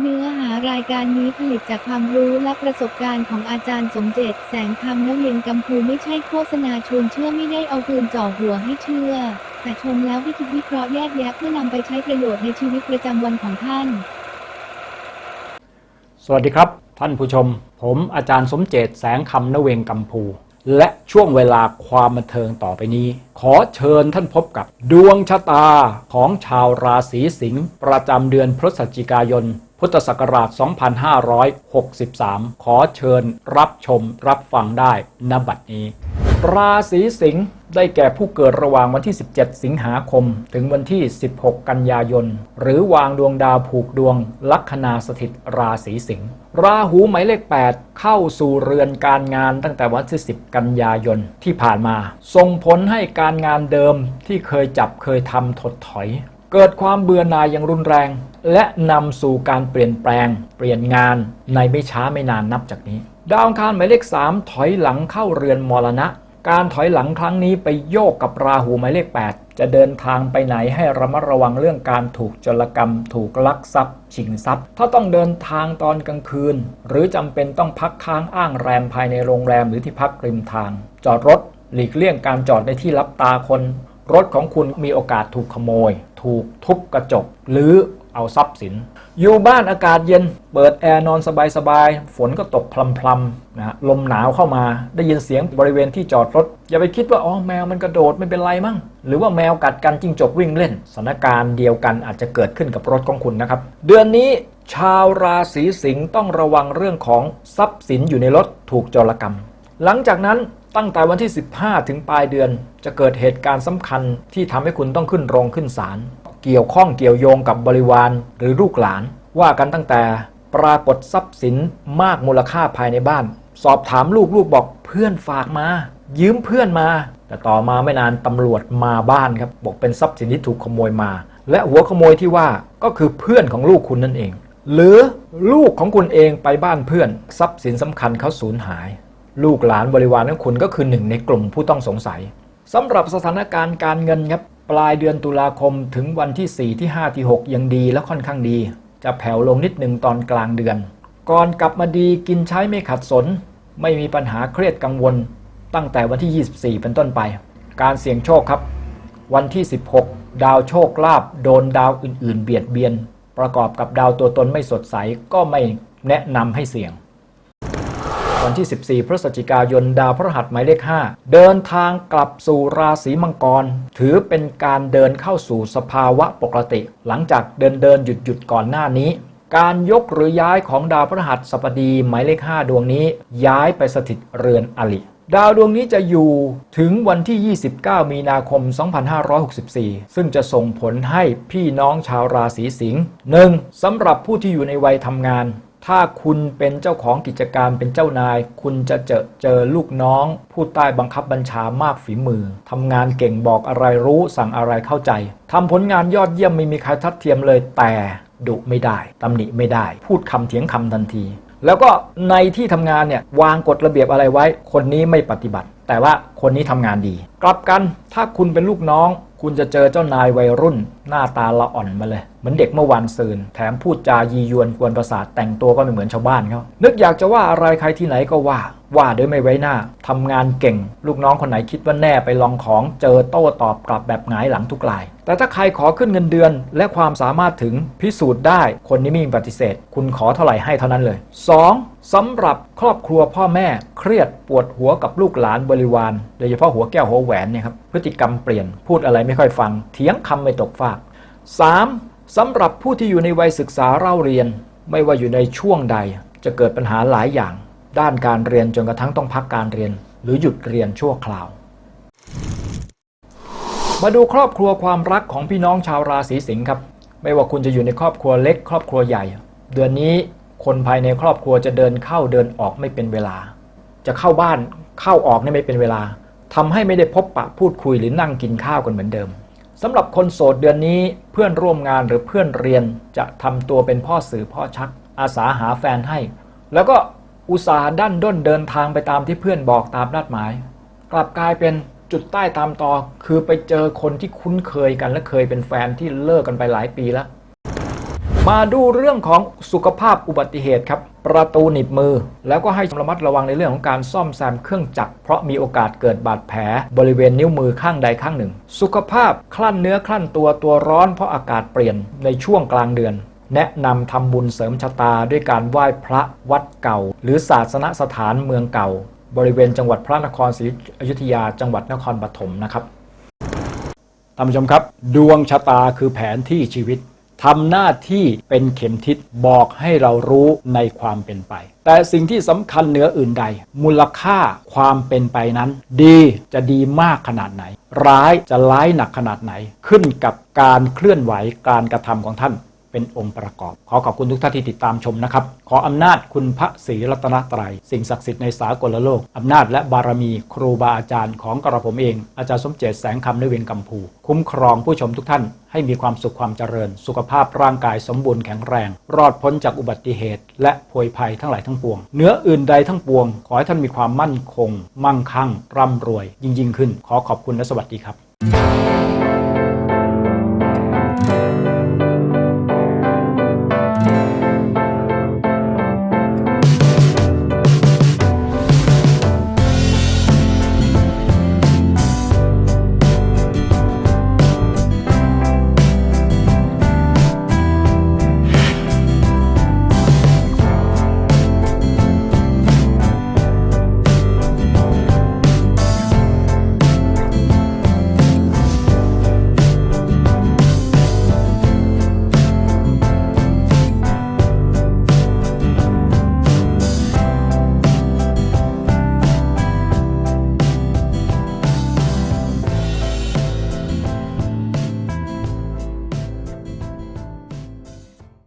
เนื้อหารายการนี้ผลิตจากความรู้และประสบการณ์ของอาจารย์สมเจตแสงคำนเวียนกัมพูไม่ใช่โฆษณาชวนเชื่อไม่ได้เอาปืนจ่อหัวให้เชื่อ แต่ชมแล้วให้คิดวิเคราะห์แยกแยะเพื่อนำไปใช้ประโยชน์ในชีวิตประจำวันของท่าน สวัสดีครับ ท่านผู้ชม ผมอาจารย์สมเจตแสงคำนเวงกัมพู และช่วงเวลาความบันเทิงต่อไปนี้ ขอเชิญท่านพบกับดวงชะตาของชาวราศีสิงห์ประจำเดือนพฤศจิกายน พุทธศักราช 2563 ขอเชิญรับชมรับฟังได้ณบัดนี้ ราศีสิงห์ได้แก่ผู้เกิดระหว่างวันที่ 17 สิงหาคม ถึงวันที่ 16 กันยายน หรือวางดวงดาวผูกดวง ลัคนาสถิตราศีสิงห์ราหูหมายเลข 8 เข้าสู่เรือนการงานตั้งแต่วันที่ 10 กันยายนที่ผ่านมา ส่งผลให้การงานเดิมที่เคยจับเคยทำถดถอย เกิดความเบื่อหน่ายอย่างรุนแรง และนำสู่การเปลี่ยนแปลง เปลี่ยนงานในไม่ช้าไม่นานนับจากนี้ ดาวอังคารหมายเลข 3 ถอยหลังเข้าเรือนมรณะ การถอยหลังครั้งนี้ไปโยกกับราหูหมายเลข 8 จะเดินทางไปไหนให้ระมัดระวังเรื่องการถูกจรกรรม ถูกลักทรัพย์ชิงทรัพย์ ถ้าต้องเดินทางตอนกลางคืน หรือจำเป็นต้องพักค้างอ้างแรมภายในโรงแรมหรือที่พักริมทาง จอดรถ หลีกเลี่ยงการจอดในที่รับตาคน รถของคุณมีโอกาสถูกขโมย ถูกทุบกระจกหรือเอาทรัพย์สิน อยู่บ้านอากาศเย็น เปิดแอร์นอนสบายๆ ฝนก็ตกพลำๆนะฮะลมหนาวเข้ามาได้ยินเสียงบริเวณที่จอดรถ อย่าไปคิดว่า อ๋อ แมวมันกระโดดไม่เป็นไรมั้ง หรือว่าแมวกัดกันจิ้งจกวิ่งเล่นสถานการณ์เดียวกันอาจจะเกิดขึ้นกับรถของคุณนะครับ เดือนนี้ชาวราศีสิงห์ต้องระวังเรื่องของทรัพย์สินอยู่ในรถถูกโจรกรรม หลังจากนั้น ตั้งแต่วันที่ 15 ถึงปลายเดือน จะเกิดเหตุการณ์สำคัญที่ทำให้คุณต้องขึ้นโรงขึ้นศาลเกี่ยวข้องเกี่ยวโยงกับบริวารหรือลูกหลาน ว่ากันตั้งแต่ปรากฏทรัพย์สินมากมูลค่าภายในบ้าน สอบถามลูกลูกบอกเพื่อนฝากมา ยืมเพื่อนมา แต่ต่อมาไม่นานตำรวจมาบ้านครับบอกเป็นทรัพย์สินที่ถูกขโมยมา และหัวขโมยที่ว่าก็คือเพื่อนของลูกคุณนั่นเอง หรือลูกของคุณเองไปบ้านเพื่อน ทรัพย์สินสำคัญเขาสูญหาย ลูกหลานบริวารของคุณก็คือหนึ่งในกลุ่มผู้ต้องสงสัยสำหรับสถานการณ์การเงินครับปลายเดือนตุลาคมถึงวันที่ 4 ที่ 5 ที่ 6 ยังดีและค่อนข้างดี จะแผ่วลงนิดหนึ่งตอนกลางเดือน ก่อนกลับมาดีกินใช้ไม่ขัดสน ไม่มีปัญหาเครียดกังวล ตั้งแต่วันที่ 24 เป็นต้นไป การเสี่ยงโชคครับ วันที่ 16 ดาวโชคลาภโดนดาวอื่น ๆ เบียดเบียน ประกอบกับดาวตัวตนไม่สดใสก็ไม่แนะนำให้เสี่ยง วันที่ 14 พฤศจิกายนดาวพฤหัสหมายเลข 5 เดินทางกลับสู่ราศีมังกร ถือเป็นการเดินเข้าสู่สภาวะปกติ หลังจากเดินเดินหยุดหยุดก่อนหน้านี้ การยกหรือย้ายของดาวพฤหัสบดีหมายเลข 5 ดวงนี้ ย้ายไปสถิตเรือนอลิดาวดวงนี้จะอยู่ถึงวันที่ 29 มีนาคม 2564 ซึ่งจะส่งผลให้พี่น้องชาวราศีสิงห์หนึ่งสำหรับผู้ที่อยู่ในวัยทำงาน ถ้าคุณเป็นเจ้าของกิจการเป็นเจ้านาย คุณจะเจอเจอลูกน้อง ผู้ใต้บังคับบัญชามากฝีมือทำงานเก่งบอกอะไรรู้สั่งอะไรเข้าใจทำผลงานยอดเยี่ยมไม่มีใครทัดเทียมเลยแต่ดุไม่ได้ตำหนิไม่ได้ พูดคำเถียงคำทันที แล้วก็ในที่ทำงานเนี่ยวางกฎระเบียบอะไรไว้ คนนี้ไม่ปฏิบัติแต่ว่าคนนี้ทำงานดี กลับกันถ้าคุณเป็นลูกน้อง คุณจะเจอเจ้านายวัยรุ่น หน้าตาละอ่อนมาเลย เหมือนเด็กเมื่อวานซืน แถมพูดจายียวนกวนประสาทแต่งตัวก็ไม่เหมือนชาวบ้านเขานึกอยากจะว่าอะไรใครที่ไหนก็ว่า ว่าโดยไม่ไว้หน้าทำงานเก่ง ลูกน้องคนไหนคิดว่าแน่ไปลองของเจอโต้ตอบกลับแบบหงายหลังทุกราย แต่ถ้าใครขอขึ้นเงินเดือน และความสามารถถึงพิสูจน์ได้ คนนี้ไม่มีปฏิเสธ คุณขอเท่าไหร่ให้เท่านั้นเลย 2. สำหรับครอบครัวพ่อแม่เครียดปวดหัวกับลูกหลานบริวาร โดยเฉพาะหัวแก้วหัวแหวนเนี่ยครับพฤติกรรมเปลี่ยนพูดอะไรไม่ค่อยฟัง เถียงคำไม่ตกฟาก 3. สำหรับผู้ที่อยู่ในวัยศึกษาเล่าเรียน ไม่ว่าอยู่ในช่วงใดจะเกิดปัญหาหลายอย่าง ด้านการเรียนจนกระทั่งต้องพักการเรียน หรือหยุดเรียนชั่วคราว มาดูครอบครัวความรักของพี่น้องชาวราศีสิงห์ครับ ไม่ว่าคุณจะอยู่ในครอบครัวเล็ก ครอบครัวใหญ่ เดือนนี้ คนภายในครอบครัวจะเดินเข้าเดินออกไม่เป็นเวลา จะเข้าบ้านเข้าออกนี่ไม่เป็นเวลาทำให้ไม่ได้พบปะพูดคุยหรือนั่งกินข้าวกันเหมือนเดิมสำหรับคนโสดเดือนนี้เพื่อนร่วมงานหรือเพื่อนเรียนจะทำตัวเป็นพ่อสื่อพ่อชัก อาสาหาแฟนให้ แล้วก็อุตสาห์ดันด้นเดินทางไปตามที่เพื่อนบอกตามนัดหมาย กลับกลายเป็นจุดใต้ตามตอคือไปเจอคนที่คุ้นเคยกันและเคยเป็นแฟนที่เลิกกันไปหลายปีแล้ว มาดูเรื่องของสุขภาพอุบัติเหตุครับ ประตูหนีบมือ แล้วก็ให้ระมัดระวังในเรื่องของการซ่อมแซมเครื่องจักรเพราะมีโอกาสเกิดบาดแผล บริเวณนิ้วมือข้างใดข้างหนึ่ง สุขภาพคลั่นเนื้อคลั่นตัวตัวร้อนเพราะอากาศเปลี่ยนในช่วงกลางเดือน แนะนำทำบุญเสริมชะตาด้วยการไหว้พระวัดเก่า หรือศาสนสถานเมืองเก่า บริเวณจังหวัดพระนครศรีอยุธยาจังหวัดนครปฐมนะครับท่านผู้ชมครับ ดวงชะตาคือแผนที่ชีวิต ทำหน้าที่เป็นเข็มทิศบอกให้เรารู้ในความเป็นไป แต่สิ่งที่สำคัญเหนืออื่นใด มูลค่าความเป็นไปนั้น ดีจะดีมากขนาดไหน ร้ายจะร้ายหนักขนาดไหน ขึ้นกับการเคลื่อนไหวการกระทำของท่าน เป็นองค์ประกอบ ขอขอบคุณทุกท่านที่ติดตามชมนะครับ ขออำนาจคุณพระศรีรัตนตรัย สิ่งศักดิ์สิทธิ์ในสากลโลก อำนาจและบารมีครูบาอาจารย์ของกระผมเอง อาจารย์สมเจตแสงคำนเวียงกัมพู คุ้มครองผู้ชมทุกท่านให้มีความสุขความเจริญ สุขภาพร่างกายสมบูรณ์แข็งแรง รอดพ้นจากอุบัติเหตุ และโพยภัยทั้งหลายทั้งปวงเนื้ออื่นใดทั้งปวง ขอให้ท่านมีความมั่นคง มั่งคั่ง ร่ำรวย ยิ่งยิ่งขึ้น ขอขอบคุณและสวัสดีครับ